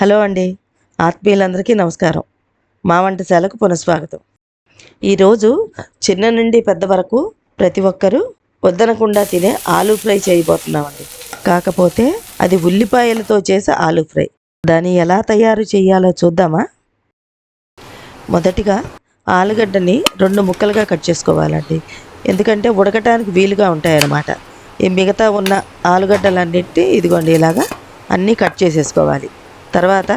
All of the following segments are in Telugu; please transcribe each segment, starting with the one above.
హలో అండి. ఆత్మీయులందరికీ నమస్కారం. మా వంటశాలకు పునఃస్వాగతం. ఈరోజు చిన్న నుండి పెద్ద వరకు ప్రతి ఒక్కరూ వద్దనకుండా తినే ఆలూ ఫ్రై చేయబోతున్నామండి. కాకపోతే అది ఉల్లిపాయలతో చేసే ఆలూ ఫ్రై. దాన్ని ఎలా తయారు చేయాలో చూద్దామా? మొదటిగా ఆలుగడ్డని రెండు ముక్కలుగా కట్ చేసుకోవాలండి. ఎందుకంటే ఉడకటానికి వీలుగా ఉంటాయన్నమాట. ఈ మిగతా ఉన్న ఆలుగడ్డలన్నింటి ఇదిగోండి ఇలాగా అన్నీ కట్ చేసేసుకోవాలి. తర్వాత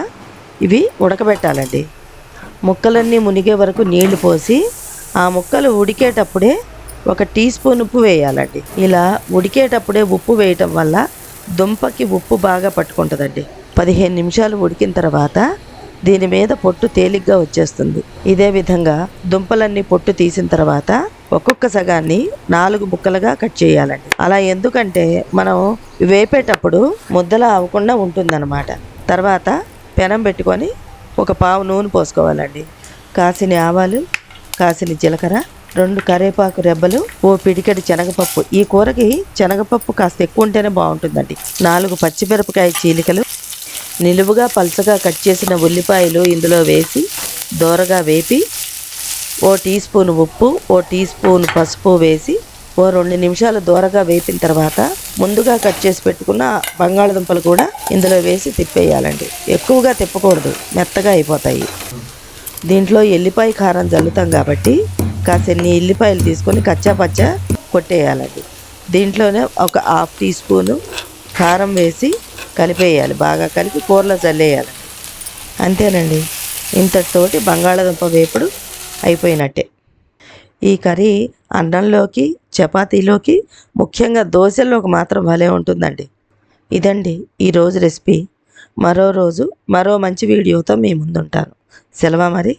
ఇవి ఉడకబెట్టాలండి. ముక్కలన్నీ మునిగే వరకు నీళ్ళు పోసి ఆ ముక్కలు ఉడికేటప్పుడే ఒక టీ స్పూన్ ఉప్పు వేయాలండి. ఇలా ఉడికేటప్పుడే ఉప్పు వేయటం వల్ల దుంపకి ఉప్పు బాగా పట్టుకుంటుందండి. పదిహేను నిమిషాలు ఉడికిన తర్వాత దీని మీద పొట్టు తేలిగ్గా వచ్చేస్తుంది. ఇదే విధంగా దుంపలన్నీ పొట్టు తీసిన తర్వాత ఒక్కొక్క సగాన్ని నాలుగు ముక్కలుగా కట్ చేయాలండి. అలా ఎందుకంటే మనం వేపేటప్పుడు ముద్దలా అవ్వకుండా ఉంటుందన్నమాట. తర్వాత పెనం పెట్టుకొని ఒక పావు నూనె పోసుకోవాలండి. కాసిన ఆవాలు కాసిన జీలకర్ర రెండు కరివేపాకు రెబ్బలు ఓ పిడికెడు శనగపప్పు. ఈ కూరకి శనగపప్పు కాస్త ఎక్కువ ఉంటేనే బాగుంటుందండి. నాలుగు పచ్చిమిరపకాయ చీలికలు నిలువుగా పల్చగా కట్ చేసిన ఉల్లిపాయలు ఇందులో వేసి దోరగా వేపి ఓ టీ స్పూన్ ఉప్పు ఓ టీ స్పూన్ పసుపు వేసి ఓ రెండు నిమిషాలు దూరగా వేపిన తర్వాత ముందుగా కట్ చేసి పెట్టుకున్న బంగాళదుంపలు కూడా ఇందులో వేసి తిప్పేయాలండి. ఎక్కువగా తిప్పకూడదు మెత్తగా అయిపోతాయి. దీంట్లో ఎల్లిపాయ కారం జల్లుతాం కాబట్టి కాసిన్ని ఎల్లిపాయలు తీసుకొని కచ్చా పచ్చా కొట్టేయాలండి. దీంట్లోనే ఒక హాఫ్ టీ స్పూను కారం వేసి కలిపేయాలి బాగా కలిపి కూరలో చల్లేయాలి అంతేనండి. ఇంతటితోటి బంగాళాదుంప వేపుడు అయిపోయినట్టే. ఈ కర్రీ అన్నంలోకి చపాతీలోకి ముఖ్యంగా దోశల్లోకి మాత్రం భలే ఉంటుందండి. ఇదండి ఈరోజు రెసిపీ. మరో రోజు మరో మంచి వీడియోతో మీ ముందుంటాను. సెలవా మరి?